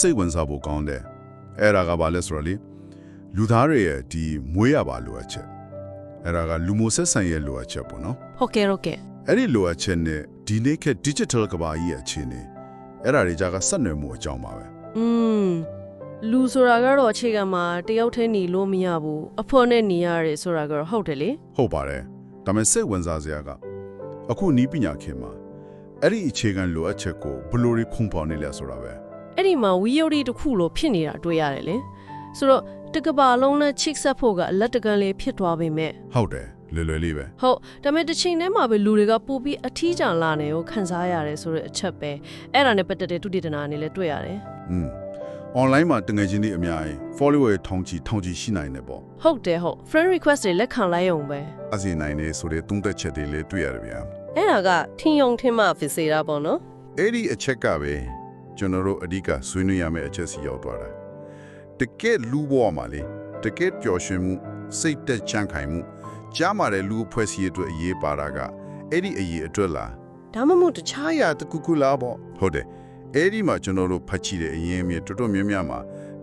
စိတ်ဝင်စားဖို့ကောင်းတယ်အဲ့ဒါကဘာလဲဆိုတော့လေလူသားတွေရဲ့ဒီမွေးရပါလိုအပ်ချက်အဲ့ဒါကလူမှုဆက်ဆံရေးလိုအပ်ချက်ပေါ့နော်ဟုတ်ကဲ့ဟုတ်ကဲ့အဲ့ဒီလိုအပ်ချက်နဲ့ဒီနေ့ခေတ် digital ကဘာကြီးရဲ့အခြေအနေအဲ့ဒါတွေကြကဆက်နွယ်မှုအကြောင်းပါပဲอืมလူဆိုတာကတော့အခြေခံမှာတယောက်တည်းနေလို့မရဘူးအဖေါ်နဲ့နေရတယ်ဆိုတာကတော့ဟုတ်တယ်လေဟုတ်ပါတယ်ဒါပေမဲ့စိတ်ဝင်စားစရာကအခုနီးပညာခင်မှာအဲ့ဒီအခြေခံလိုအပ်ချက်ကိုဘယ်လိုတွေဖုံးဖော်နေလဲဆိုတာပဲ အဲ့ဒီမှာဝီယိုရီတစ်ခုလိုဖြစ်နေတာတွေ့ရတယ်လေဆိုတော့တကဘာလုံးနဲ့ချစ်ဆက်ဖို့ကအလက်တကန်လေးဖြစ်သွားပေမဲ့ဟုတ်တယ်လွယ်လွယ်လေးပဲဟုတ်ဒါပေမဲ့တစ်ချိန်တည်းမှာပဲလူတွေကပို့ပြီးအထီးကျန်လာနေကိုခံစားရတယ်ဆိုတဲ့အချက်ပဲအဲ့ဒါနဲ့ပတ်သက်တဲ့တုတိတနာအနေနဲ့တွေ့ရတယ်อืม online မှာတငယ်ချင်းတွေအများကြီး follower တွေထောင်ချီထောင်ချီရှိနိုင်တယ်ပေါ့ဟုတ်တယ်ဟုတ် friend request တွေလက်ခံလိုက်အောင်ပဲအစီနိုင်နေဆိုတဲ့သုံးသက်ချက်တွေလည်းတွေ့ရတယ်ဗျာအဲ့ဒါကထင်ယုံထင်မှဖြစ်စေတာပေါ့နော်အဲ့ဒီအချက်ကပဲ ကျွန်တော်တို့အဓိကဆွေးနွေးရမယ့်အချက်စီရောက်သွားတာတကယ်လူဘဝမှာလေတကယ်ပျော်ရွှင်မှုစိတ်သက်ချမ်းခိုင်မှုကြားမာတဲ့လူအဖွဲ့အစည်းအတွက်အရေးပါတာကအဲ့ဒီအရေးအတွက်လားဒါမှမဟုတ်တခြားအားရတကူကူလားပေါ့ဟုတ်တယ်အဲ့ဒီမှာကျွန်တော်တို့ဖတ်ကြည့်တဲ့အရင်အမြစ်တော်တော်များများမှာ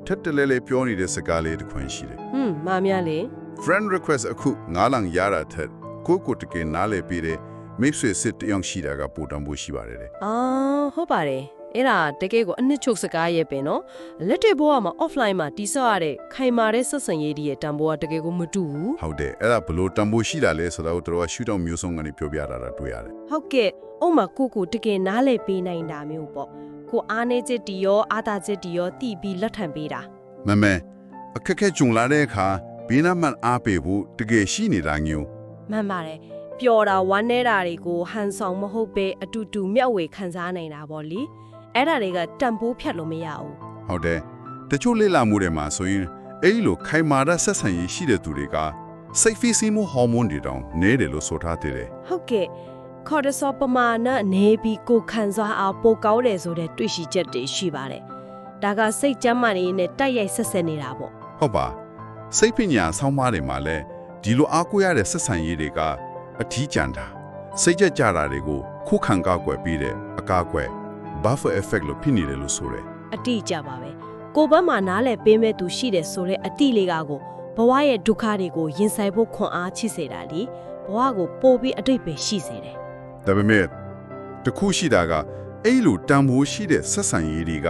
ထက်တလဲလဲပြောနေတဲ့စကားလေးတစ်ခွင်ရှိတယ်ဟွန်းမာများလေ friend request အခုငါးလံရတာထက်ကိုယ့်ကိုယ်တကယ်နားလည်ပြီးတဲ့မိတ်ဆွေစစ်တယောက်ရှိတာကပိုတန်ဖို့ရှိပါတယ်တဲ့အာဟုတ်ပါတယ် အဲ့ဒါတကယ်ကိုအနှစ်ချုပ်စကားရဲ့ပင်နော်လက်တွေ့ဘဝမှာ offline မှာတိဆောက်ရတဲ့ခိုင်မာတဲ့ဆက်ဆံရေးတွေရဲ့တန်ဖိုးကတကယ်ကိုမတူဘူးဟုတ်တယ်အဲ့ဒါဘလို့တန်ဖိုးရှိတာလဲဆိုတော့တို့ကရှူတောင်မျိုးစုံကနေပြောပြတာတာတွေ့ရတယ်ဟုတ်ကဲ့ဥမာကိုကိုတကယ်နားလည်ပေးနိုင်တာမျိုးပေါ့ကိုအားနေချက်တီရောအာသာချက်တီရောတီးပြီးလက်ထံပေးတာမမဲအခက်အခဲကြုံလာတဲ့အခါဘေးနားမှန်အားပေးဖို့တကယ်ရှိနေတာမျိုးမှန်ပါတယ်ပျော်တာဝမ်းနေတာတွေကိုဟန်ဆောင်မဟုတ်ပဲအတူတူမျက်ဝေခံစားနိုင်တာပေါ့လေ အဲ့ဒါတွေကတန်ဖိုးဖြတ်လို့မရဘူးဟုတ်တယ်တချို့လေ့လာမှုတွေမှာဆိုရင်အဲ့ဒီလိုခိုင်မာတဲ့ဆက်ဆံရေးရှိတဲ့သူတွေကစိတ်ဖိစီးမှုဟော်မုန်းတွေတောင်နေတယ်လို့ဆိုထားသေးတယ်ဟုတ်ကဲ့ခေါ်တဆောပမာဏနေပြီးကိုခံစားအောင်ပိုကောင်းတယ်ဆိုတဲ့တွေ့ရှိချက်တွေရှိပါတယ်ဒါကစိတ်ကြမ်းမာနေနဲ့တိုက်ရိုက်ဆက်ဆက်နေတာပေါ့ဟုတ်ပါစိတ်ပညာဆောင်းပါးတွေမှာလည်းဒီလိုအားကိုးရတဲ့ဆက်ဆံရေးတွေကအထီးကျန်တာစိတ်ကြကြတာတွေကိုခုခံကားကွယ်ပြီးတဲ့အကားကွယ် buffer effect လို့ဖြစ်နေတယ်လို့ဆိုတယ်အတိအကျပါပဲကိုဘက်မှာနားလည်ပေးမဲ့သူရှိတယ်ဆိုတဲ့အတိလေးကကိုဘဝရဲ့ဒုက္ခတွေကိုရင်ဆိုင်ဖို့ခွန်အားချစ်စေတာလေဘဝကိုပို့ပြီးအတိတ်ပဲရှိစေတယ်ဒါပေမဲ့တစ်ခုရှိတာကအဲ့လိုတန်ဖိုးရှိတဲ့ဆက်ဆံရေးတွေက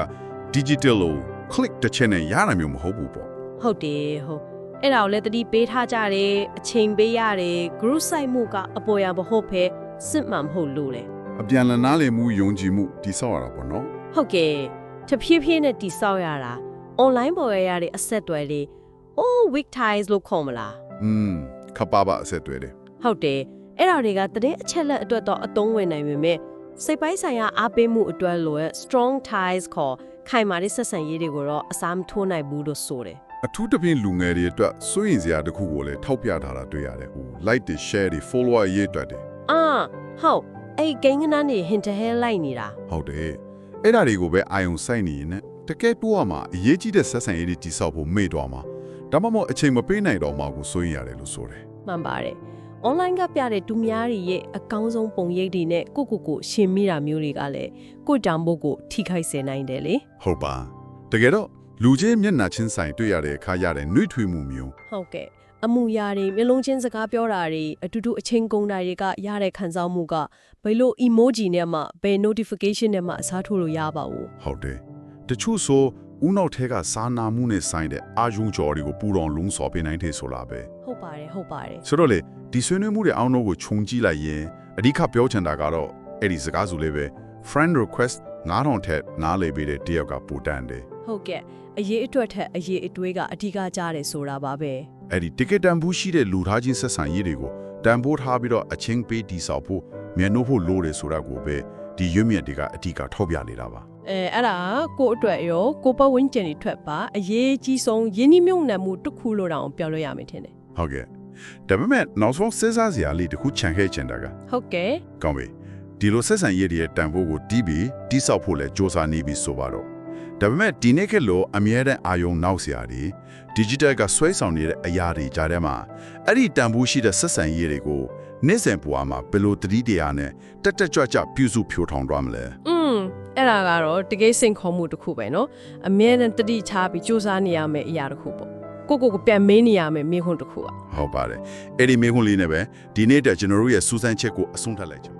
digital လို့ click တစ်ချက်နဲ့ရတာမျိုးမဟုတ်ဘူးပေါ့ဟုတ်တယ်ဟုတ်အဲ့ဒါကိုလည်းတတိပေးထားကြတယ်အချိန်ပေးရတယ် group site မှုကအပေါ်ရမဟုတ်ဖဲစစ်မှန်မဟုတ်လို့လေ အပြန်လည်နားလည်မှုယုံကြည်မှုတည်ဆောက်ရတာပေါ့နော်ဟုတ်ကဲ့တဖြည်းဖြည်းနဲ့တိဆောက်ရတာ online ပေါ်ရရတဲ့အဆက်တွေလေး oh week ties လို့ခေါ်မလားอืมခပ်ပါပါအဆက်တွေ့တယ်ဟုတ်တယ်အဲ့ဒါတွေကတည်အချက်လက်အတွက်တော့အသုံးဝင်နိုင်ပေမဲ့စိတ်ပိုင်းဆိုင်ရာအားပေးမှုအတွက်လိုရဲ့ strong ties ခေါ်ခိုင်မာတဲ့ဆက်ဆံရေးတွေကိုတော့အစားမထိုးနိုင်ဘူးလို့ဆိုတယ်အထူးသဖြင့်လူငယ်တွေအတွက်စိုးရင်စရာတစ်ခုကိုလည်းထောက်ပြထားတာတွေ့ရတယ်ဟို like တွေ share တွေ follower ရေးအတွက်တယ်အာဟုတ် အဲ့ဂိမ်းကနန်းနေဟင်တဟဲလိုက်နေတာဟုတ်တယ်အဲ့ဒါတွေကိုပဲအာယုံစိုက်နေရင်လည်းတကယ်တိုးရမှာအရေးကြီးတဲ့ဆက်ဆံရေးတွေတည်ဆောက်ဖို့မေ့တော့မှာဒါမှမဟုတ်အချိန်မပေးနိုင်တော့မှာကိုစိုးရင်ရတယ်လို့ဆိုတယ်မှန်ပါတယ် online ကပြတဲ့ဒူများတွေရဲ့အကောင်းဆုံးပုံရိပ်တွေနဲ့ကိုကိုကိုရှင်းမိတာမျိုးတွေကလည်းကိုတောင်ဖို့ကိုထိခိုက်စေနိုင်တယ်လေဟုတ်ပါတကယ်တော့လူချင်းမျက်နှာချင်းဆိုင်တွေ့ရတဲ့အခါရတဲ့နှွေးထွေးမှုမျိုးဟုတ်ကဲ့ အမှုရာတွေမျိုးလုံးချင်းစကားပြောတာတွေအတူတူအချင်းကုန်တာတွေကရတဲ့ခံစားမှုကဘယ်လို emoji နဲ့မှဘယ် notification နဲ့မှအစားထိုးလို့ရပါဘူးဟုတ်တယ်တချို့ဆိုဦးနောက်ထဲကစာနာမှုနဲ့ဆိုင်တဲ့အာယုံကြော်တွေကိုပူတော်လုံးစော်ပေးနိုင်တယ်ဆိုလားပဲဟုတ်ပါတယ်ဟုတ်ပါတယ်ဆိုတော့လေဒီဆွေးနွေးမှုတွေအောင်းတော့ကိုခြုံကြည့်လိုက်ရင်အဓိကပြောချင်တာကတော့အဲ့ဒီစကားစုလေးပဲ friend request 9000ထက်နားလေပေးတဲ့တယောက်ကပူတန်တယ်ဟုတ်ကဲ့အရေးအတွက်ထက်အရေးအတွေးကအဓိကကြားတယ်ဆိုတာပါပဲ အဲ့ဒီ ticket တန်ဖိုးရှိတဲ့လူထားချင်းဆက်ဆံရေးတွေကိုတန်ဖိုးထားပြီးတော့အချင်းပေးတီဆောက်ဖို့မြန်နှုတ်ဖို့လိုတယ်ဆိုတာကိုပဲဒီရွတ်မြတ်တွေကအဓိကထောက်ပြနေတာပါအဲအဲ့ဒါကိုယ့်အတွက်ရောကိုယ့်ပတ်ဝန်းကျင်တွေထွက်ပါအရေးကြီးဆုံးယင်းနှမြုံနှံမှုတစ်ခုလို့တောင်ပြောလို့ရမယ်ထင်တယ်ဟုတ်ကဲ့ဒါပေမဲ့နောက်ဆုံးစဉ်းစားစရာလေးတစ်ခုခြံခဲ့ချင်တာကဟုတ်ကဲ့ကောင်းပြီဒီလိုဆက်ဆံရေးတွေရဲ့တန်ဖိုးကိုတီးပြီးတိဆောက်ဖို့လဲစ조사နေပြီဆိုပါတော့ ဒါပေမဲ့ဒီနေ့ခေတ်လိုအမြဲတမ်းအာယုံနောက်စရာတွေ digital ကဆွဲဆောင်နေတဲ့အရာတွေကြားထဲမှာအဲ့ဒီတန်ဖိုးရှိတဲ့ဆက်ဆံရေးတွေကိုနေ့စဉ်ပွားမှာဘယ်လိုတတိတရားနဲ့တက်တက်ကြွကြွပြုစုဖြိုထောင်သွားမလဲ อืม အဲ့ဒါကတော့တကယ်စိန်ခေါ်မှုတစ်ခုပဲเนาะအမြဲတမ်းတတိချပြီးစူးစမ်းနေရမယ့်အရာတစ်ခုပေါ့ကိုကိုကိုပြန်မေးနေရမယ့်မိခွန်းတစ်ခုอ่ะ ဟုတ်ပါတယ်အဲ့ဒီမေခွန်းလေးနဲ့ပဲဒီနေ့တက်ကျွန်တော်တို့ရဲ့စူးစမ်းချက်ကိုအဆုံးသတ်လိုက်ချင်ပါ